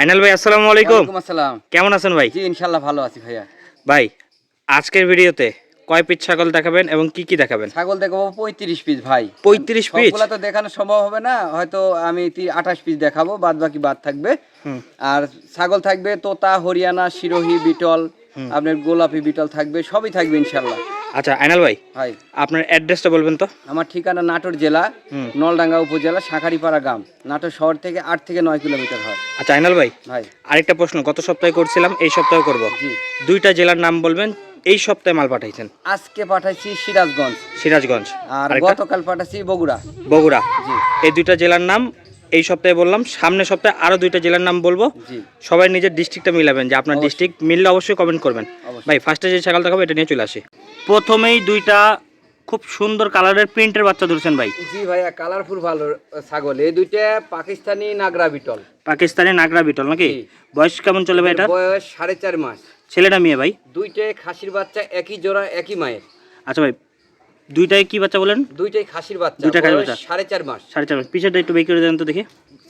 আইনাল ভাই আসসালামু আলাইকুম। আসসালাম। কেমন আছেন ভাই? জি ইনশাল্লাহ ভালো আছি ভাইয়া। ভাই আজকের ভিডিওতে কয় পিস ছাগল দেখাবেন এবং কি কি দেখাবেন? ছাগল দেখাবো পঁয়ত্রিশ পিস ভাই। পঁয়ত্রিশ পিস তো দেখানো সম্ভব হবে না হয়তো আমি আঠাশ পিস দেখাবো বাদ বাকি বাদ থাকবে। আর ছাগল থাকবে তোতা হরিয়ানা সিরোহি বিটল আপনার গোলাপি বিটল থাকবে সবই থাকবে ইনশাল্লাহ আচ্ছা আইনাল ভাই ভাই। আপনার অ্যাড্রেসটা বলবেন তো? আমার ঠিকানা নাটোর জেলা নলডাঙ্গা উপজেলা শাঁখারিপাড়া গ্রাম। নাটোর শহর থেকে আট থেকে নয় কিলোমিটার হয়। আচ্ছা আইনাল ভাই ভাই। আরেকটা প্রশ্ন গত সপ্তাহে করছিলাম এই সপ্তাহে করব। দুইটা জেলার নাম বলবেন এই সপ্তাহে মাল পাঠাইছেন? আজকে পাঠাইছি সিরাজগঞ্জ। সিরাজগঞ্জ। আর গতকাল পাঠাইছি বগুড়া। বগুড়া। এই দুইটা জেলার নাম এই সপ্তাহে বললাম সামনের সপ্তাহে আরও দুইটা জেলার নাম বলব। সবাই নিজের ডিস্ট্রিক্টটা মিলাবেন যে আপনার ডিস্ট্রিক্ট মিললে অবশ্যই কমেন্ট করবেন। ভাই ফার্স্টে যে ছাগল দেখাবো এটা নিয়ে চলে আসি। প্রথমেই দুইটা খুব সুন্দর কালারের প্রিন্টের বাচ্চা ধরছেন ভাই। জি ভাইয়া কালারফুল ভালো ছাগল। এই দুইটা পাকিস্তানি নাগরা বিটল। পাকিস্তানি নাগরা বিটল নাকি? বয়স কেমন চলে ভাই এটা? বয়স সাড়ে চার মাস। ছেলেটা মেয়ে ভাই? দুইটাই খাসির বাচ্চা একই জোড়া একই মায়ের। আচ্ছা ভাই দুইটাই কি বাচ্চা বলেন? দুইটাই খাসির বাচ্চা দুইটা খাসির বাচ্চা। সাড়ে চার মাস। সাড়ে চার মাস। পিছাটা একটু বের করে দেন তো দেখি।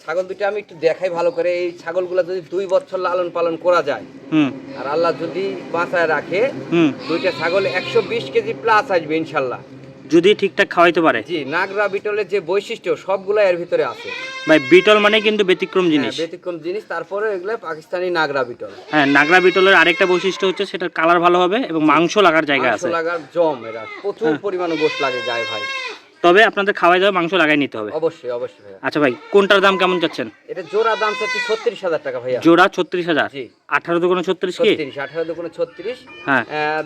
ছাগল দুটো আমি একটু দেখাই ভালো করে। এই ছাগলগুলো যদি দুই বছর লালন পালন করা যায় হুম। আর আল্লাহ যদি বাঁচায় রাখে হুম। দুইটা ছাগল একশো বিশ কেজি প্লাস আসবে ইনশাল্লাহ। যদি ঠিকঠাক খাওয়াইতে পারে। জি নাগরা বিটলের যে বৈশিষ্ট্য সবগুলো এর ভিতরে আছে। ভাই বিটল মানে কিন্তু ব্যতিক্রম জিনিস। হ্যাঁ, ব্যতিক্রম জিনিস তারপরে এগুলো পাকিস্তানি নাগরা বিটল। হ্যাঁ নাগরা বিটলের আরেকটা বৈশিষ্ট্য হচ্ছে সেটার কালার ভালো হবে এবং মাংস লাগার জায়গা আছে। লাগার জম এরা প্রচুর পরিমাণে গোশ লাগে গায়ে ভাই। তবে আপনাদের খাওয়াই দেওয়া মাংস লাগাই নিতে হবে। অবশ্যই অবশ্যই ভাইয়া। আচ্ছা ভাই কোনটার দাম কেমন যাচ্ছেন এটা জোড়া দাম চাচ্ছি ছত্রিশ হাজার টাকা ভাইয়া। জোড়া ছত্রিশ হাজার? জি। আঠারো দুগুণ ছত্রিশ কি? আঠারো দুগুণে ছত্রিশ। হ্যাঁ।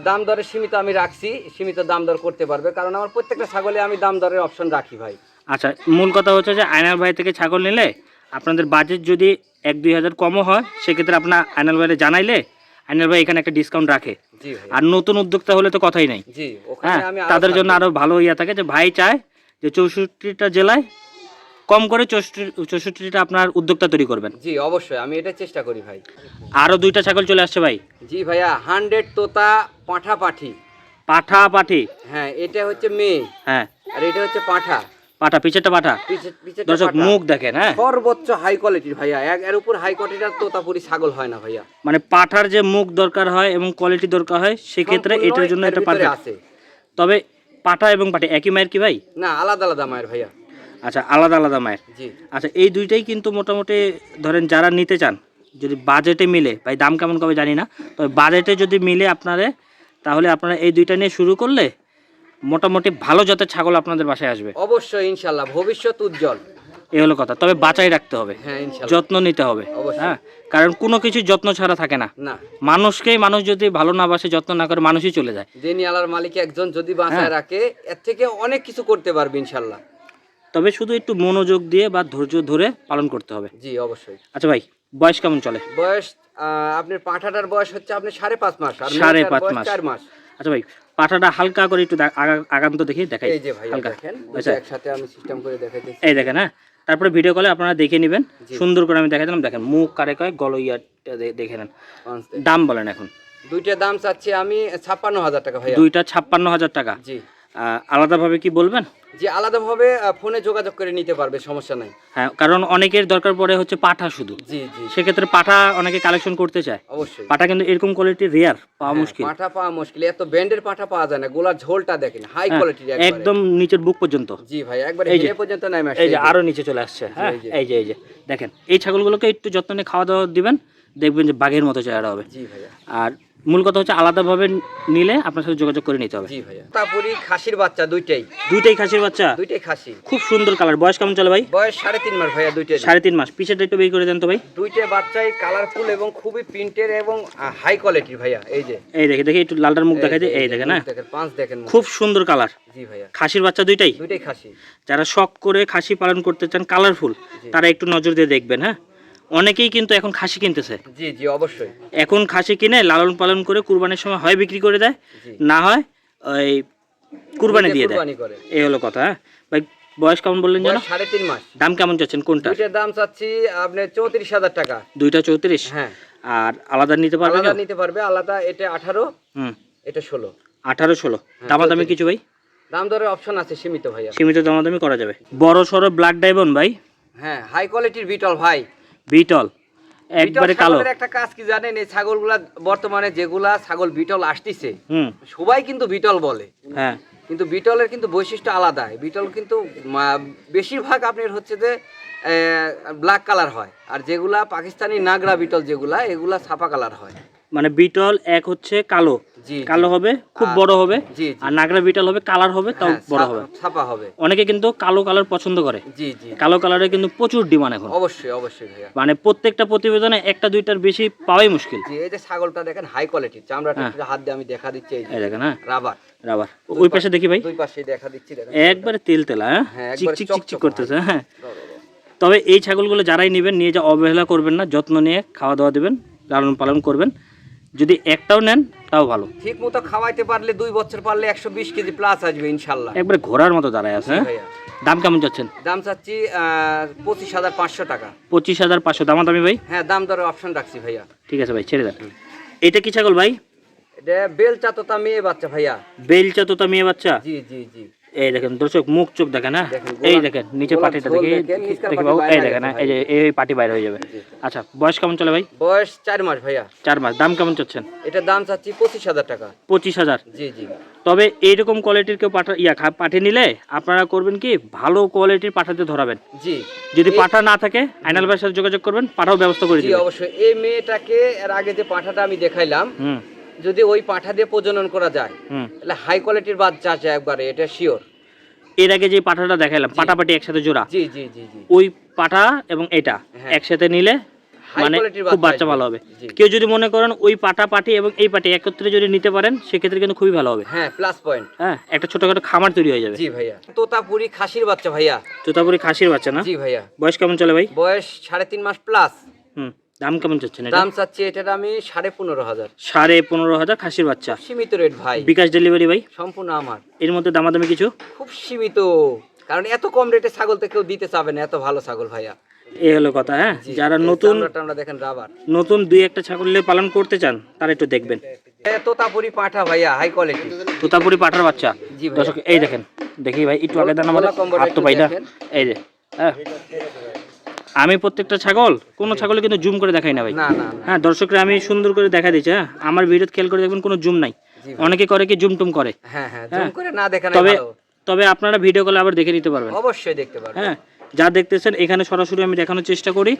দাম দরে সীমিত আমি রাখছি সীমিত দাম দর করতে পারবে কারণ আমার প্রত্যেকটা ছাগলে আমি দাম দরের অপশন রাখি ভাই। আচ্ছা মূল কথা হচ্ছে যে আয়নাল ভাই থেকে ছাগল নিলে আপনাদের বাজেট যদি এক দুই হাজার কমও হয় সেক্ষেত্রে আপনার আয়নাল ভাইরে জানাইলে আয়নাল ভাই এখানে একটা ডিসকাউন্ট রাখে। আর নতুন উদ্যোক্তা হলে তো কথাই নাই। হ্যাঁ তাদের জন্য থাকব। আরও ভালো ইয়ে থাকে যে ভাই চায় যে চৌষট্টিটা জেলায় কম করে চৌষট্টি চৌষট্টিটা আপনার উদ্যোক্তা তৈরি করবেন। জি অবশ্যই আমি এটা চেষ্টা করি ভাই। আরও দুইটা ছাগল চলে আসছে ভাই। জি ভাইয়া হান্ড্রেড তোতা পাঁঠা পাঠি পাঠা পাঠি হ্যাঁ এটা হচ্ছে মেয়ে। হ্যাঁ। আর এটা হচ্ছে পাঁঠা। পাঠা পিছেরটা পাঠা পিছে- পিছেরটা দর্শক মুখ দেখেন হ্যাঁ। সর্বোচ্চ হাই কোয়ালিটির ভাইয়া। এক এর উপর হাই কোয়ালিটির তোতাপুরি ছাগল হয় না ভাইয়া। মানে পাঠার যে মুখ দরকার হয় এবং কোয়ালিটি দরকার হয় সেক্ষেত্রে এটার জন্য এটা পারফেক্ট আছে। তবে পাঠা এবং পাঠি একই মায়ের কি ভাই? না আলাদা আলাদা মায়ের ভাইয়া। আচ্ছা আলাদা আলাদা মায়ের। জি। আচ্ছা এই দুইটাই কিন্তু মোটামুটি ধরেন যারা নিতে চান যদি বাজেটে মিলে ভাই দাম কেমন কবে জানি না তবে বাজেটে যদি মিলে আপনারে তাহলে আপনারা এই দুইটা নিয়ে শুরু করলে মোটামুটি ভালো জাতের ছাগল আপনাদের বাসায় আসবে। অবশ্যই ইনশাল্লাহ। ভবিষ্যৎ উজ্জ্বল। এই হলো কথা। তবে বাঁচাই রাখতে হবে। হ্যাঁ যত্ন নিতে হবে। হ্যাঁ? কারণ কোনো কিছু যত্ন ছাড়া থাকে না। না। মানুষকেই মানুষ যদি ভালো না বাসে যত্ন না করে মানুষই চলে যায়। দেনি আলার মালিক একজন যদি বাঁচায় হ্যাঁ। রাখে এর থেকে অনেক কিছু করতে পারবে ইনশাল্লাহ। তবে শুধু একটু মনোযোগ দিয়ে বা ধৈর্য ধরে পালন করতে হবে। জি অবশ্যই। আচ্ছা ভাই বয়স কেমন চলে? বয়স আহ, আপনার পাঁঠাটার বয়স হচ্ছে আপনার সাড়ে পাঁচ মাস সাড়ে পাঁচ মাস। চার মাস। আচ্ছা ভাই পাঠাটা হালকা করে একটু আগান্ত আগা- দেখি দেখাই। এই যে ভাই হালকা। দেখেন আচ্ছা। একসাথে আমি সিস্টেম করে দেখাইতেছি। এই দেখেন হ্যাঁ? তারপরে ভিডিও কলে আপনারা দেখে নেবেন। সুন্দর করে আমি দেখাই দিলাম। দেখেন মুখ কারে কয় গল ইয়ারটা দেখে নেন। দাম বলেন এখন। দুইটা দাম চাচ্ছি আমি ছাপ্পান্ন হাজার টাকা ভাই দুইটা ছাপ্পান্ন হাজার টাকা। জি। আলাদাভাবে কি বলবেন? যে আলাদাভাবে ফোনে যোগাযোগ করে নিতে পারবে সমস্যা নাই। হ্যাঁ কারণ অনেকের দরকার পড়ে হচ্ছে পাঠা শুধু। জি জি। সেক্ষেত্রে পাঠা অনেকে কালেকশন করতে চায়। অবশ্যই। পাঠা কিন্তু এরকম কোয়ালিটি রেয়ার পাওয়া হ্যাঁ, মুশকিল। পাঠা পাওয়া মুশকিল। এত ব্যান্ডের পাঠা পাওয়া যায় না গোলার ঝোলটা দেখেন হাই হ্যাঁ, কোয়ালিটির একদম নিচের বুক পর্যন্ত। জি ভাই একবার এই পর্যন্ত নাই এই যে আরও নিচে চলে আসছে হ্যাঁ এই যে। এই যে দেখেন এই ছাগলগুলোকে একটু যত্ন নিয়ে খাওয়া দাওয়া দিবেন দেখবেন যে বাঘের মতো চেহারা হবে। জি ভাইয়া। আর মূল কথা হচ্ছে আলাদাভাবে নিলে আপনার সাথে যোগাযোগ করে নিতে হবে। জি ভাইয়া। তারপরে খাসির বাচ্চা দুইটাই। দুইটাই খাসির বাচ্চা? দুইটাই খাসি। খুব সুন্দর কালার। বয়স কেমন চলে ভাই? বয়স সাড়ে তিন মাস ভাইয়া দুইটাই সাড়ে তিন মাস। পিছেটা একটু বের করে দেন তো ভাই। দুইটা বাচ্চাই কালারফুল এবং খুবই প্রিন্টের এবং হাই কোয়ালিটির ভাইয়া এই যে। এই দেখে দেখে একটু লালটার মুখ দেখাই এই দেখেন না? দেখেন পাঁচ দেখেন। খুব সুন্দর কালার জি ভাইয়া। খাসির বাচ্চা দুইটাই? দুইটাই খাসি। যারা শখ করে খাসি পালন করতে চান কালারফুল তারা একটু নজর দিয়ে দেখবেন হ্যাঁ? অনেকেই কিন্তু এখন খাসি কিনতেছে। জি জি অবশ্যই। এখন খাসি কিনে লালন পালন করে কুরবানির সময় হয় বিক্রি করে দেয় না হয় ওই কুরবানি দিয়ে দেয়। এই হলো কথা হ্যাঁ। ভাই বয়স কেমন বললেন বয়স সাড়ে তিন মাস। দাম কেমন চাচ্ছেন? কোনটা? দুইটার দাম চাচ্ছি আপনার চৌত্রিশ হাজার টাকা। দুইটা চৌত্রিশ? হ্যাঁ। আর আলাদা নিতে পারবে আলাদা নিতে পারবে আলাদা এটা আঠারো হুম। এটা ষোলো। আঠারো ষোলো। হ্যাঁ, দামাদামি কিছু ভাই? দাম দরের অপশন আছে সীমিত ভাই সীমিত দামাদামি করা যাবে। বড় সড়ো ব্ল্যাক ডায়মন্ড ভাই। হ্যাঁ হাই কোয়ালিটির বিটল ভাই। বিটল একবারে কালো। একটা কাজ কি জানেন? এই ছাগলগুলা বর্তমানে যেগুলা ছাগল বিটল আসতিছে হুম। সবাই কিন্তু বিটল বলে। হ্যাঁ। কিন্তু বিটলের কিন্তু বৈশিষ্ট্য আলাদা। বিটল কিন্তু বেশিরভাগ আপনার হচ্ছে যে ব্ল্যাক কালার হয়। আর যেগুলা পাকিস্তানি নাগরা বিটল যেগুলা এগুলা ছাপা কালার হয়। মানে বিটল এক হচ্ছে কালো। কালো হবে খুব বড় হবে আর নাগরা বিটল হবে কালার হবে তাও হ্যাঁ, বড় হবে। ছাপা হবে। অনেকে কিন্তু কালো কালার পছন্দ করে। জি জি। কালো কালারে কিন্তু প্রচুর ডিমান্ড এখন। অবশ্যই অবশ্যই ভাইয়া। মানে প্রত্যেকটা প্রতিবেদনে একটা দুইটার বেশি পাওয়াই মুশকিল। জি এই যে ছাগলটা দেখেন হাই কোয়ালিটির চামড়াটা হ্যাঁ। হাত দিয়ে আমি দেখা দিচ্ছি এই দেখেন হ্যাঁ। রাবার। রাবার। ওই পাশে দেখি ভাই। দুই পাশে দেখা দিচ্ছি দেখেন। একবারে তেল তেলা হ্যাঁ? চিক চিক চিক চিক করতেছে হ্যাঁ। তবে এই ছাগলগুলো যারাই নেবেন নিয়ে যা অবহেলা করবেন না যত্ন নিয়ে খাওয়া দাওয়া দেবেন লালন পালন করবেন। যদি একটাও নেন তাও ভালো। ঠিক মতো খাওয়াইতে পারলে দুই বছর পারলে একশো বিশ কেজি প্লাস আসবে ইনশাল্লাহ। একবারে ঘোড়ার মতো দাঁড়ায় আছে ভাইয়া। দাম কেমন যাচ্ছেন? দাম চাচ্ছি পঁচিশ হাজার পাঁচশো টাকা। পঁচিশ হাজার পাঁচশো। দাম দামি ভাই? হ্যাঁ দাম দরের অপশন রাখছি ভাইয়া। ঠিক আছে ভাই ছেড়ে দেন। এটা কি ছাগল ভাই? এটা বেলচা তোতা মেয়ে বাচ্চা ভাইয়া। বেলচা তোতা মেয়ে বাচ্চা? জি জি জি। এই দেখেন দর্শক মুখ চোখ দেখেন হ্যাঁ? এই দেখেন নিচে পাটিটা দেখি দেখি বাবু এই দেখেন হ্যাঁ, এই যে এই পাটি বাইরে হয়ে যাবে। আচ্ছা বয়স কেমন চলে ভাই? বয়স চার মাস ভাইয়া। চার মাস দাম কেমন চাচ্ছেন? এটার দাম চাচ্ছি পঁচিশ হাজার টাকা। পঁচিশ হাজার? জি জি। তবে এইরকম কোয়ালিটির কেউ পাঠা ইয়া পাঠিয়ে নিলে আপনারা করবেন কি ভালো কোয়ালিটির পাঠাতে ধরাবেন। জি। যদি পাঠা না থাকে আইনাল ভাইয়ের সাথে যোগাযোগ করবেন পাঠাও ব্যবস্থা করে জি দিবেন। অবশ্যই। এই মেয়েটাকে এর আগে যে পাঠাটা আমি দেখাইলাম হুম। যদি ওই পাঠা দিয়ে প্রজনন করা যায় তাহলে হাই কোয়ালিটির বাচ্চা আছে একবারে এটা শিওর এর আগে যে পাঠাটা দেখাইলাম পাটাপাটি একসাথে জোড়া? জি জি জি জি। ওই পাঠা এবং এটা হ্যাঁ। একসাথে নিলে মানে খুব বাচ্চা ভালো হবে। কেউ যদি মনে করেন ওই পাটা পাটি এবং এই পাটি একত্রে যদি নিতে পারেন সেক্ষেত্রে কিন্তু খুবই ভালো হবে। হ্যাঁ প্লাস পয়েন্ট হ্যাঁ একটা ছোটখাটো খামার তৈরি হয়ে যাবে। জি ভাইয়া। তোতাপুরি খাসির বাচ্চা ভাইয়া। তোতাপুরি খাসির বাচ্চা না? জি ভাইয়া। বয়স কেমন চলে ভাই? বয়স সাড়ে তিন মাস প্লাস দাম কেমন চাচ্ছেন দাম চাচ্ছি এটার আমি সাড়ে পনেরো হাজার। সাড়ে পনেরো হাজার খাসির বাচ্চা। সীমিত রেট ভাই। বিকাশ ডেলিভারি ভাই? সম্পূর্ণ আমার। এর মধ্যে দামাদামি কিছু? খুব সীমিত। কারণ এত কম রেটে ছাগল তো কেউ দিতে চাবে না এত ভালো ছাগল ভাইয়া। এই হলো কথা হ্যাঁ? যারা নতুন আমরা দেখেন রাবার নতুন দুই একটা ছাগলে পালন করতে চান তারা একটু দেখবেন। তোতাপুরি পাঠা ভাইয়া হাই কোয়ালিটি তোতাপুরি পাঠার বাচ্চা। দর্শক এই দেখেন দেখি ভাই একটু আগে দেন আমাদের হাত তো পাই না এই যে হ্যাঁ। আমি প্রত্যেকটা ছাগল কোনো ছাগলে কিন্তু জুম করে দেখাই না ভাই। হ্যাঁ দর্শকরা আমি সুন্দর করে দেখা দিচ্ছি হ্যাঁ? আমার ভিডিও খেয়াল করে দেখবেন কোনো জুম নাই। অনেকে করে কি জুম টুম করে? হ্যাঁ হ্যাঁ হ্যাঁ। তবে তবে আপনারা ভিডিও কলে আবার দেখে নিতে পারবেন। অবশ্যই দেখতে পারবেন। হ্যাঁ যা দেখতেছেন এখানে সরাসরি আমি দেখানোর চেষ্টা করি।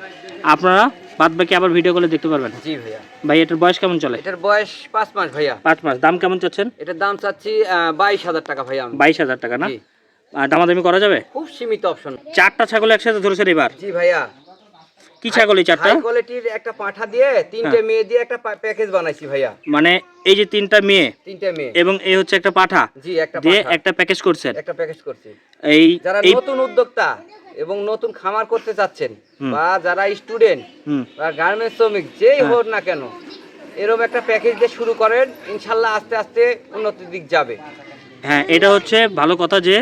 আপনারা বাদ বাকি আবার ভিডিও কলে দেখতে পারবেন। জি ভাইয়া। ভাই এটার বয়স কেমন চলে? এটার বয়স পাঁচ মাস ভাইয়া। পাঁচ মাস। দাম কেমন চাচ্ছেন? এটার দাম চাচ্ছি বাইশ হাজার টাকা ভাইয়া বাইশ হাজার টাকা না? দামাদামি করা যাবে? খুব সীমিত অপশন চারটা ছাগল একসাথে ধরেছেন এবার? জি ভাইয়া। কি ছাগল এই চারটা? কোয়ালিটির একটা পাঠা দিয়ে তিনটে হ্যাঁ। মেয়ে দিয়ে একটা প্যাকেজ বানাইছি ভাইয়া। মানে এই যে তিনটা মেয়ে তিনটে মেয়ে। এবং এই হচ্ছে একটা পাঠা জি একটা দিয়ে একটা প্যাকেজ করছেন। একটা প্যাকেজ করছি। এই যারা নতুন উদ্যোক্তা এবং নতুন খামার করতে চাচ্ছেন বা যারা স্টুডেন্ট বা গার্মেন্টস শ্রমিক যেই হ্যাঁ। হোক না কেন এরকম একটা প্যাকেজ দিয়ে শুরু করেন ইনশাল্লাহ আস্তে আস্তে উন্নতির দিক যাবে। হ্যাঁ এটা হচ্ছে ভালো কথা যে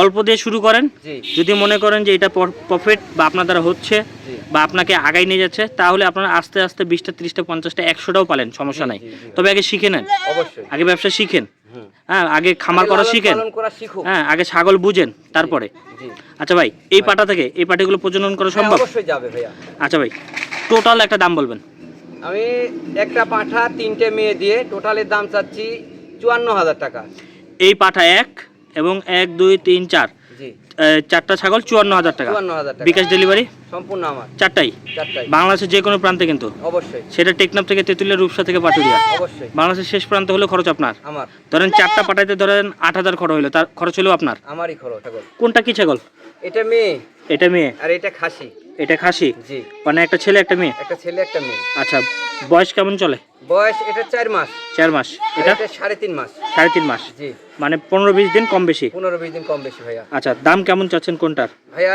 অল্প দিয়ে শুরু করেন। যদি মনে করেন যে এটা প্রফিট বা আপনার দ্বারা হচ্ছে বা আপনাকে আগাই নিয়ে যাচ্ছে তাহলে আপনারা আস্তে আস্তে বিশটা ত্রিশটা পঞ্চাশটা একশোটাও পালেন সমস্যা নাই। তবে আগে শিখে নেন। আগে ব্যবসা শিখেন। হ্যাঁ আগে খামার করা শিখেন। হ্যাঁ আগে ছাগল বুঝেন তারপরে। আচ্ছা ভাই এই পাটা থেকে এই পাটিগুলো প্রজনন করা হ্যাঁ, সম্ভব? আচ্ছা ভাই টোটাল একটা দাম বলবেন। আমি একটা পাঠা তিনটে মেয়ে দিয়ে টোটালের দাম চাচ্ছি চুয়ান্ন হাজার টাকা। এই পাঠা এক এবং এক দুই তিন চার। চারটা ছাগল চুয়ান্ন হাজার টাকা। বিকাশ ডেলিভারি? সম্পূর্ণ আমার। চারটাই? চারটাই। বাংলাদেশের যে কোনো প্রান্তে কিন্তু? অবশ্যই। সেটা টেকনাফ থেকে তেঁতুলিয়া রূপসা থেকে পাটুরিয়া অবশ্যই। বাংলাদেশের শেষ প্রান্ত হলে খরচ আপনার? আমার। ধরেন চারটা পাঠাইতে ধরেন আট হাজার খরচ হলো তার খরচ হলো আপনার? আমারই খরচ ছাগল। কোনটা কি ছাগল? এটা মেয়ে। এটা মেয়ে? আর এটা খাসি। এটা খাসি? জি। মানে একটা ছেলে একটা মেয়ে? একটা ছেলে একটা মেয়ে। আচ্ছা বয়স কেমন চলে? বয়স এটা চার মাস। চার মাস। এটা? এটা সাড়ে তিন মাস। সাড়ে তিন মাস। জি। মানে পনেরো বিশ দিন কম বেশি? পনেরো বিশ দিন কম বেশি ভাইয়া। আচ্ছা দাম কেমন চাচ্ছেন কোনটার? ভাইয়া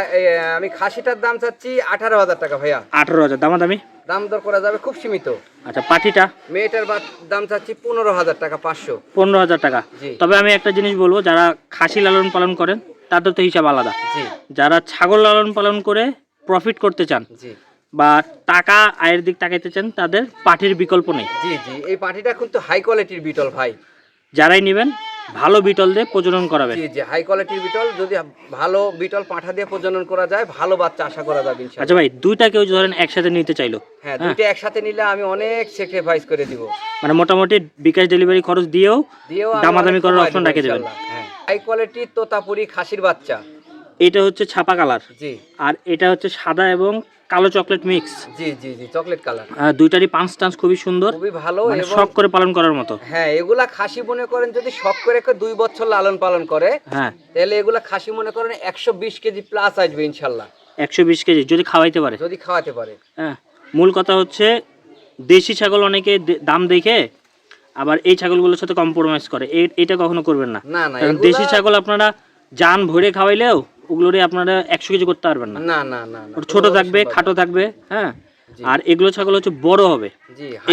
আমি খাসিটার দাম চাচ্ছি আঠারো হাজার টাকা ভাইয়া। আঠারো হাজার। দামাদামি? দাম দর করা যাবে খুব সীমিত। আচ্ছা পাটিটা? মেয়েটার দাম চাচ্ছি পনেরো হাজার টাকা পাঁচশো। পনেরো হাজার টাকা। তবে আমি একটা জিনিস বলব যারা খাসি লালন পালন করেন তাদের তো হিসাব আলাদা। যারা ছাগল লালন পালন করে প্রফিট করতে চান বা টাকা আয়ের দিক তাকাইতে চান তাদের পাঠির বিকল্প নেই। জি জি। এই পাটিটা কিন্তু হাই কোয়ালিটির বিটল ভাই। যারাই নেবেন ভালো বিটল দিয়ে প্রজনন করাবে। জি জি হাই কোয়ালিটির বিটল যদি ভালো বিটল পাঠা দিয়ে প্রজনন করা যায় ভালো বাচ্চা আশা করা যাবে ইনশাআল্লাহ। আচ্ছা ভাই দুইটা কেউ ধরেন একসাথে নিতে চাইলো হ্যাঁ হ্যাঁ। দুইটা একসাথে নিলে আমি অনেক স্যাক্রিফাইস করে দিব। মানে মোটামুটি বিকাশ ডেলিভারি খরচ দিয়েও দামাদামি করার অপশন রেখে দেবেন। হ্যাঁ। হাই কোয়ালিটির তোতাপুরি খাসির বাচ্চা। এটা হচ্ছে ছাপা কালার। জি। আর এটা হচ্ছে সাদা এবং কালো চকলেট মিক্স। জি জি জি চকলেট কালার। দুইটারই পাঁচ টান্স খুবই সুন্দর। খুবই ভালো মানে এবং শখ করে পালন করার মতো। হ্যাঁ এগুলা খাসি মনে করেন যদি শখ করে দুই বছর লালন পালন করে হ্যাঁ। তাহলে এগুলা খাসি মনে করেন একশো বিশ কেজি প্লাস আসবে ইনশাল্লাহ। একশো বিশ কেজি যদি খাওয়াইতে পারে। যদি খাওয়াতে পারে। হ্যাঁ মূল কথা হচ্ছে দেশি ছাগল অনেকে দাম দেখে আবার এই ছাগলগুলোর সাথে কম্প্রোমাইজ করে। এটা কখনো করবেন না। না না দেশি ছাগল আপনারা জান ভরে খাওয়াইলেও ওগুলোরে আপনারা একশো কেজি করতে পারবেন না। না না না ছোট থাকবে খাটো থাকবে হ্যাঁ? আর এগুলো ছাগল হচ্ছে বড় হবে।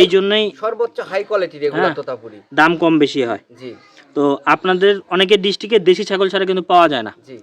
এই জন্যই সর্বোচ্চ হাই কোয়ালিটির এগুলা হ্যাঁ। তোতাপুরি। দাম কম বেশি হয়। জি। তো আপনাদের অনেকের ডিস্ট্রিক্টে দেশি ছাগল ছাড়া কিন্তু পাওয়া যায় না। জি।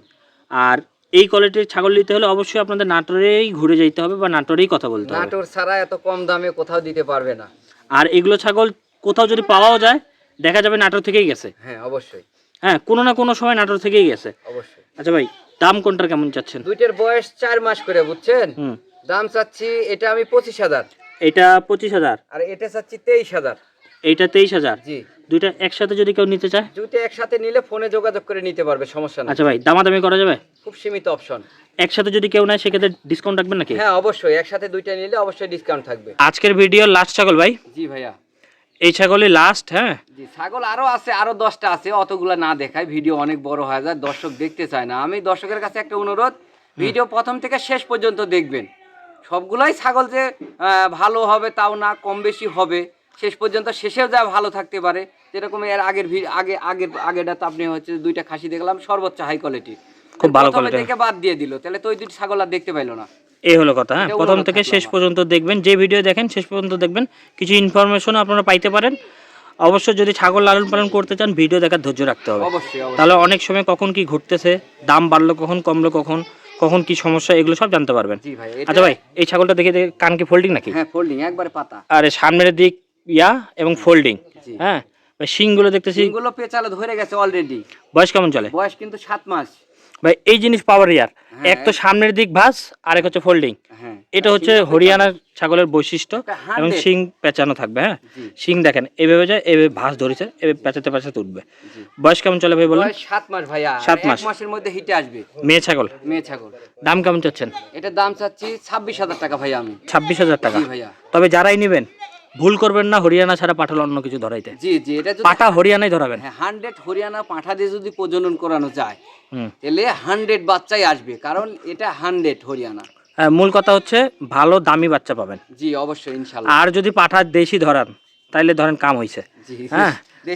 আর এই কোয়ালিটির ছাগল নিতে হলে অবশ্যই আপনাদের নাটোরেই ঘুরে যেতে হবে বা নাটোরেই কথা বলতে হবে। নাটোর ছাড়া এত কম দামে কোথাও দিতে পারবে না। আর এগুলো ছাগল কোথাও যদি পাওয়াও যায় দেখা যাবে নাটোর থেকেই গেছে। হ্যাঁ অবশ্যই। হ্যাঁ কোনো না কোনো সময় নাটোর থেকেই গেছে। অবশ্যই। আচ্ছা ভাই দাম কোনটার কেমন চাচ্ছেন? দুইটার বয়স চার মাস করে বুঝছেন? হুম। দাম চাচ্ছি এটা আমি পঁচিশ হাজার। এটা পঁচিশ হাজার? আর এটা চাচ্ছি তেইশ হাজার। এইটা তেইশ হাজার? জি। দুইটা একসাথে যদি কেউ নিতে চায়? দুইটা একসাথে নিলে ফোনে যোগাযোগ করে নিতে পারবে সমস্যা নেই। আচ্ছা ভাই দামাদামি করা যাবে? খুব সীমিত অপশন। একসাথে যদি কেউ নেয় সেক্ষেত্রে ডিসকাউন্ট রাখবেন নাকি? হ্যাঁ অবশ্যই। একসাথে দুইটা নিলে অবশ্যই ডিসকাউন্ট থাকবে। আজকের ভিডিও লাস্ট ছাগল ভাই। জি ভাইয়া। এই ছাগলই লাস্ট হ্যাঁ? জি ছাগল আরও আছে আরও দশটা আছে অতগুলা না দেখায় ভিডিও অনেক বড় হয়ে যায় দর্শক দেখতে চায় না। আমি দর্শকের কাছে একটা অনুরোধ ভিডিও প্রথম থেকে শেষ পর্যন্ত দেখবেন। সবগুলাই ছাগল যে ভালো হবে তাও না কম বেশি হবে শেষ পর্যন্ত শেষেও যা ভালো থাকতে পারে যেরকম এর আগের আগে আগের আগেটা তো আপনি হচ্ছে দুইটা খাসি দেখলাম সর্বোচ্চ হাই কোয়ালিটি খুব ভালো। দেখে বাদ দিয়ে দিল তাহলে তো ওই দুটি ছাগল আর দেখতে পাইলো না। এই হলো কথা হ্যাঁ? প্রথম থেকে শেষ পর্যন্ত দেখবেন যে ভিডিও দেখেন শেষ পর্যন্ত দেখবেন কিছু ইনফরমেশন আপনারা পাইতে পারেন। অবশ্যই যদি ছাগল লালন পালন করতে চান ভিডিও দেখার ধৈর্য রাখতে হবে। তাহলে অনেক সময় কখন কি ঘটতেছে দাম বাড়লো কখন কমলো কখন কখন কি সমস্যা এগুলো সব জানতে পারবেন। আচ্ছা ভাই এই ছাগলটা দেখে দেখে কান কি ফোল্ডিং নাকি? হ্যাঁ ফোল্ডিং একবারে পাতা। আর সামনের দিক ইয়া এবং ফোল্ডিং হ্যাঁ? শিংগুলো দেখতেছি সিংগুলো পেঁচালে ধরে গেছে অলরেডি বয়স কেমন চলে? বয়স কিন্তু সাত মাস। ভাই এই জিনিস পাওয়ার ইয়ার। হ্যাঁ। এক তো সামনের দিক ভাস আর এক হচ্ছে ফোল্ডিং। হ্যাঁ। এটা হচ্ছে হরিয়ানার ছাগলের বৈশিষ্ট্য এবং শিং পেঁচানো থাকবে হ্যাঁ? শিং দেখেন এভাবে যায় এভাবে ভাস ধরেছে এভাবে পেঁচাতে পেঁচাতে উঠবে। বয়স কেমন চলে ভাই বলুন? সাত মাস ভাইয়া। সাত মাস। মাসের মধ্যে হিটে আসবে। মেয়ে ছাগল? মেয়ে ছাগল। দাম কেমন চাচ্ছেন? এটার দাম চাচ্ছি ছাব্বিশ হাজার টাকা ভাইয়া আমি। ছাব্বিশ হাজার টাকা। ভাইয়া। তবে যারাই নেবেন ভুল করবেন না হরিয়ানা ছাড়া পাঠালো অন্য কিছু ধরাইতে। জি জি এটা যদি পাটা হরিয়ানাই ধরাবেন। হ্যাঁ হান্ড্রেড হরিয়ানা পাঠা দিয়ে যদি প্রজনন করানো যায় হুম। তাহলে হান্ড্রেড বাচ্চাই আসবে কারণ এটা হান্ড্রেড হরিয়ানা। হ্যাঁ, মূল কথা হচ্ছে ভালো দামি বাচ্চা পাবেন। জি অবশ্যই ইনশাল্লাহ। আর যদি পাঠা দেশি ধরান তাইলে ধরেন কাম হইছে। জি হ্যাঁ,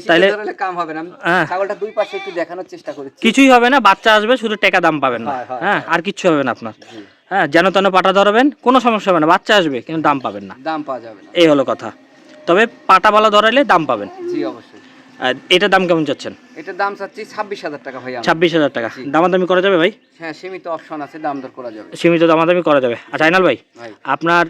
তাইলে- কাম হবে না। হ্যাঁ। ছাগলটা দুই পাশে একটু দেখানোর চেষ্টা করেছি। কিছুই হবে না বাচ্চা আসবে শুধু টাকা দাম পাবেন না। হয়, আর কিচ্ছু হবে না আপনার। হ্যাঁ যেন তেন পাটা ধরাবেন কোনো সমস্যা হবে না বাচ্চা আসবে কিন্তু দাম পাবেন না। দাম পাওয়া যাবে না। এই হলো কথা। তবে পাটাওয়ালা ধরাইলে দাম পাবেন। জি অবশ্যই। আর এটার দাম কেমন চাচ্ছেন? এটার দাম চাচ্ছি ছাব্বিশ হাজার টাকা ভাই ছাব্বিশ হাজার টাকা। দামাদামি করা যাবে ভাই? হ্যাঁ সীমিত অপশন আছে দাম দর করা যাবে। সীমিত দামাদামি করা যাবে। আচ্ছা আইনাল ভাই ভাই। আপনার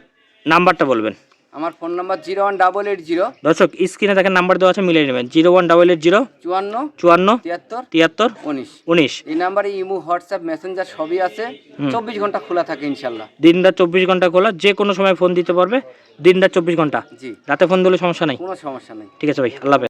নাম্বারটা বলবেন। আমার phone number zero one double eight zero দর্শক স্ক্রিনে দেখেন নাম্বার দেওয়া আছে মিলিয়ে নেবেন। Zero one double eight zero চুয়ান্ন চুয়ান্ন তিয়াত্তর তিয়াত্তর উনিশ। উনিশ। এই নাম্বারে ইমো হোয়াটসঅ্যাপ মেসেঞ্জার সবই আছে। চব্বিশ ঘণ্টা খোলা থাকে ইনশাল্লাহ দিন রাত চব্বিশ ঘণ্টা খোলা যে কোনো সময় ফোন দিতে পারবে। দিন রাত চব্বিশ ঘণ্টা। জি। রাতে ফোন দিলে সমস্যা নেই। কোনো সমস্যা নেই। ঠিক আছে ভাই আল্লাহ হাফেজ।